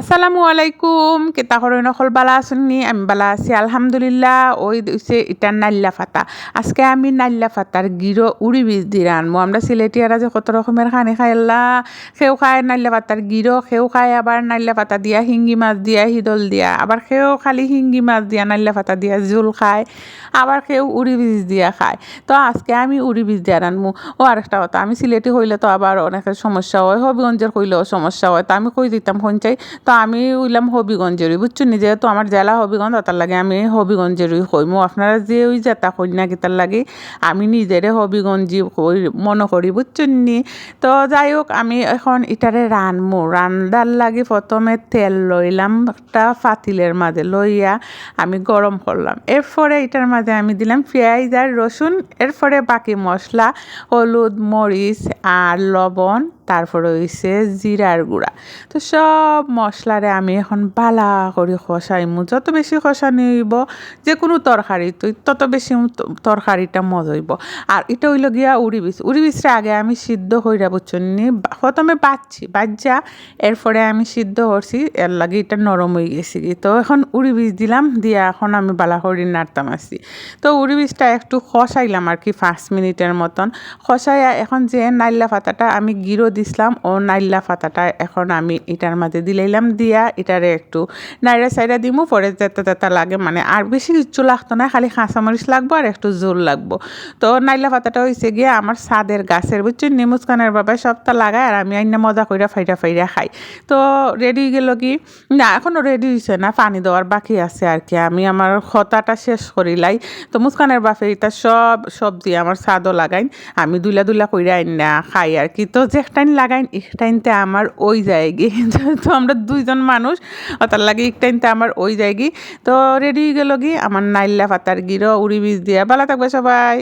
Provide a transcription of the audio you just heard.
আসসালামু আলাইকুম। কেতা করে নকল বালা আসুননি আমি বালা আছি, আলহামদুলিল্লাহ। ওই হচ্ছে এটা নাল্লা ফাতা। আজকে আমি নাল্লা ফাতার গিরো উড়ি বীজ দিয়ে রানবো আমরা সিলেটিয়ারা যে কত রকমের খানি খাই সেও খায় নাল্লা পাতার গিরো, সেও খায় আবার নাল্লা পাতা দিয়া হিঙ্গি মাছ দিয়া হিদল দিয়া। আবার সেও খালি হিঙ্গি মাছ দিয়া নাল্লা পাতা দিয়া জোল খায়, আবার কেউ উড়ি বীজ দিয়া খায়। তো আজকে আমি উড়ি বীজ দিয়া রানবো ও আরেকটা কথা, আমি সিলেটি হইলে তো আবার অনেকের সমস্যা হয়, হবিগঞ্জের হইলেও সমস্যা হয়। তো আমি কই দিতাম চাই। তো আমি উইলাম হবিগঞ্জেরই বুঝছেন যেহেতু আমার জেলা হবিগঞ্জ, তার লাগে আমি হবিগঞ্জেরই হইমু। আপনারা যে ওই যেতা কন্যা গীতার লাগে আমি নিজেরে হবিগঞ্জি মনে করি বুঝছেন নি তো যাই হোক, আমি এখন এটারে রানমু। রান্দার লাগে প্রথমে তেল লইলাম, একটা ফাতিলের মাঝে লইয়া আমি গরম করলাম। এরপরে এটার মাঝে আমি দিলাম পেঁয়াজ আর রসুন, এরপরে বাকি মশলা, হলুদ, মরিচ আর লবণ। তারপরে হইছে জিরার গুঁড়া। তো সব মশলারে আমি এখন বালা করে খসাইমু যত বেশি খসানি হইব যে কোনো তরকারি তত বেশি তরকারিটা মজা হইব। আর এটা হইল গিয়া উড়ি বিষ উড়ি আগে আমি সিদ্ধ হইরা বুঝছি প্রথমে বাচ্ছি বাচ্চা এরপরে আমি সিদ্ধ করছি, এর লাগে এটা নরম হয়ে গেছি তো এখন উড়ি দিলাম, দিয়া এখন আমি বালা করে নাড়তাম আসছি তো উড়ি একটু খসাইলাম আর কি, পাঁচ মিনিটের মতন। খসাইয়া এখন যে নাইল্লা পাতাটা আমি গিরো দিছিলাম। ও নাইল্লা পাতাটা এখন আমি এটার মাঝে দিলাইলাম। দিয়া এটারে একটু নাইরা সাইরা দিমু, পরে যেতে যেতে লাগে। মানে আর বেশি কিচ্ছু লাগতো না, খালি কাঁচামরিচ লাগবো আর একটু জোর লাগবো। তো নাইলা পাতাটা হয়েছে গিয়ে আমার সাদের গাছের, বুঝছেন? নিমুজকানের বাবা সবটা লাগায় আর আমি আইনা মজা কইরা ফাইরা ফাইরা খাই। তো রেডি গেল কি? না এখনও রেডি হয়েছে না, পানি দেওয়ার বাকি আছে আর কি। আমি আমার খতাটা শেষ করিলাই তো মুসকানের বাপে এটা সব সবজি আমার স্বাদও লাগাইন। আমি দুলা দুলা কইরা না খাই আর কি। তো যে একটাইন লাগাইন, একটাইনতে আমার ওই জায়গি। তো আমরা দুইজন মানুষ তার লাগে একটাইনতে আমার ওই জায়গি। তো রেডি হয়ে গেল গি আমার নাইল্লা পাতার গিরো, উড়ি বিষ দিয়া। ভালো থাকবে সবাই।